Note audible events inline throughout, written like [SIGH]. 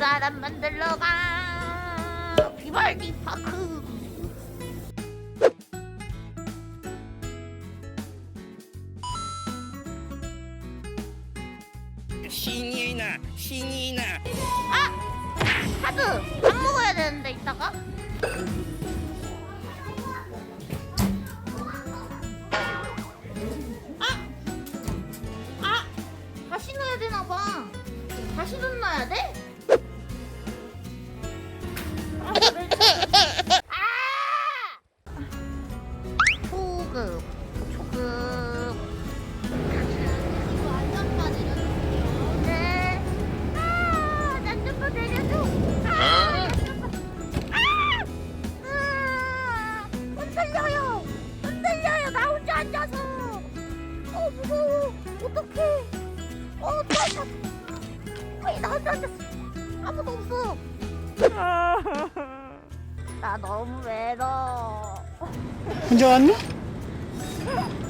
사람 만들러 가. 비발디 파크. 신이 나 신이 나. 하드 밥 먹어야 되는데 이따가 나. 아무도 없어. [LAUGHS] 나 너무 외로워. 혼자 왔나? [LAUGHS]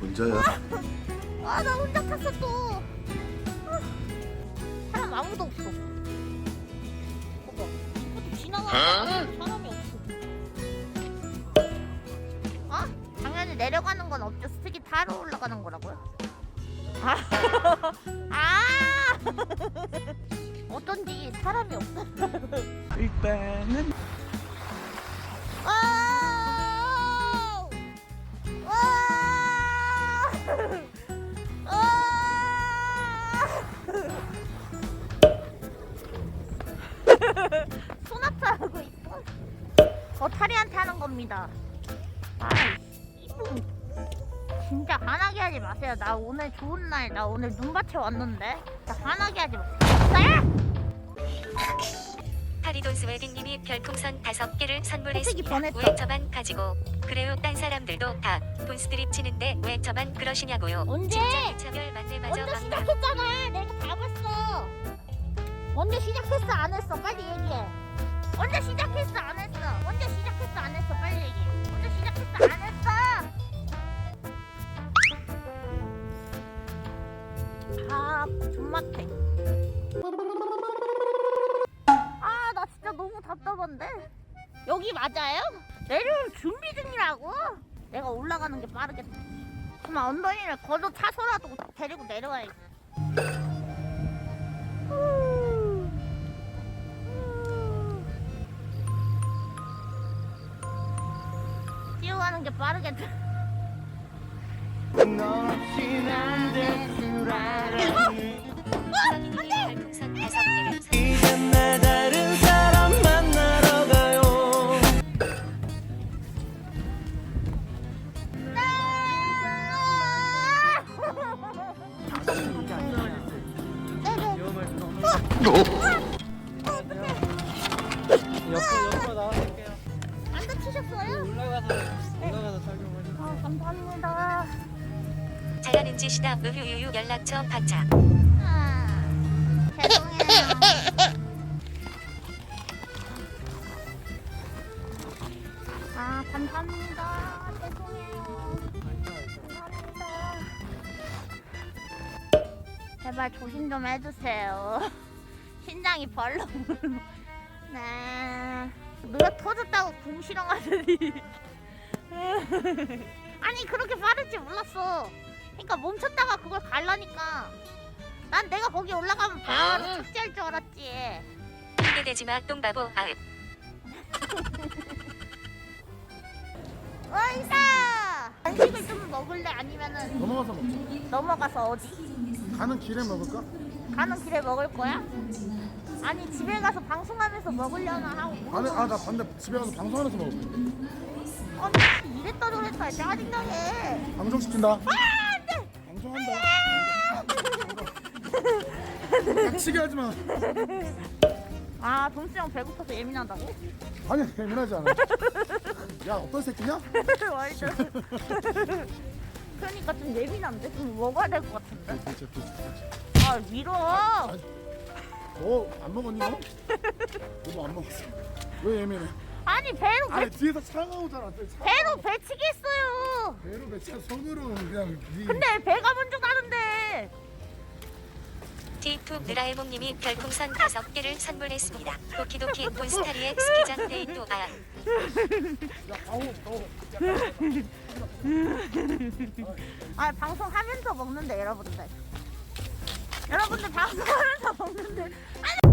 혼자야? 아 나 혼자 탔어 또 아, 사람 아무도 없어 봐봐 이것도 지나가는 사람이 없어 어? 당연히 내려가는 건 없죠 스틱이 타러 올라가는 거라고요? 아, [LAUGHS] 아! [LAUGHS] 어쩐지 사람이 없어 일단은 와! 겁니다. 아, 이분 진짜 화나게 하지 마세요. 나 오늘 좋은 날, 나 오늘 눈밭에 왔는데. 자, 화나게 하지 마세요. 네? 파리돈스 웨딩님이 별풍선 다섯 개를 선물했습니다. 왜 저만 가지고 그래요? 딴 사람들도 다 돈스트립 치는데 왜 저만 그러시냐고요? 언제? 진짜 이차별 만내마저 언제 막나 시작했잖아. 내가 다 봤어. 언제 시작했어? 안 했어? 빨리 얘기해. 언제 시작했어? 안 했어? 언제 시작했어? 안 했어? 빨리 얘기해. 언제 시작했어? 안 했어? 아, 존맛해. 아, 나 진짜 너무 답답한데. 여기 맞아요? 내려올 준비 중이라고? 내가 올라가는 게 빠르겠다. 그럼 엉덩이를 걷어 차서라도 데리고 내려와야지. 가는 게 빠르겠다. 넌 짓이다. 으유유유 연락처 받자. 아, 감사합니다. 죄송해요. 제발 조심 좀 해주세요. [LAUGHS] 심장이 벌렁. 네. 누가 터졌다고 궁시렁하더니. [LAUGHS] 아니 그렇게 빠를 지 몰랐어. 그러니까 멈췄다가 그걸 갈라니까. 난 내가 거기 올라가면 바로 착지할 줄 알았지. 크게 대지 마 똥바보. 어이사 간식을 좀 먹을래 아니면은 넘어가서 먹자. 넘어가서 어디 가는 길에 먹을까? 가는 길에 먹을 거야? 아니 집에 가서 방송하면서 먹으려나 하고 아니, 아, 나 반대 집에 가서 방송하면서 먹을게. 아니 이랬다 저랬다 짜증나게 방송 시킨다. 아 안돼 방송한다. 닥치게 하지 마. 아 동수 형 배고파서 예민하다고? 아니, 예민하지 않아. 야, 어떤 새끼냐? [LAUGHS] 완전 그러니까 좀 예민한데? 좀 먹어야 될 것 같은데? 그렇지, 그렇지, 그렇지. 아 밀어 너안 먹었니, 너? 너안 먹었어. 왜 예민해? 아니 배로 배, 아니, 뒤에서 차가 오잖아. 차. 배로 배치기 했어요 배로 배차 손으로 그냥 네. 근데 배가 먼저 가는데 T2 느라에몽님이 별풍선 5개를 선물했습니다. 도키도키 몬스타리의 스키장 데이또 아. 야, 아우, 아우. 아 방송하면서 먹는데 여러분들 여러분들 방송하면서 먹는데 아니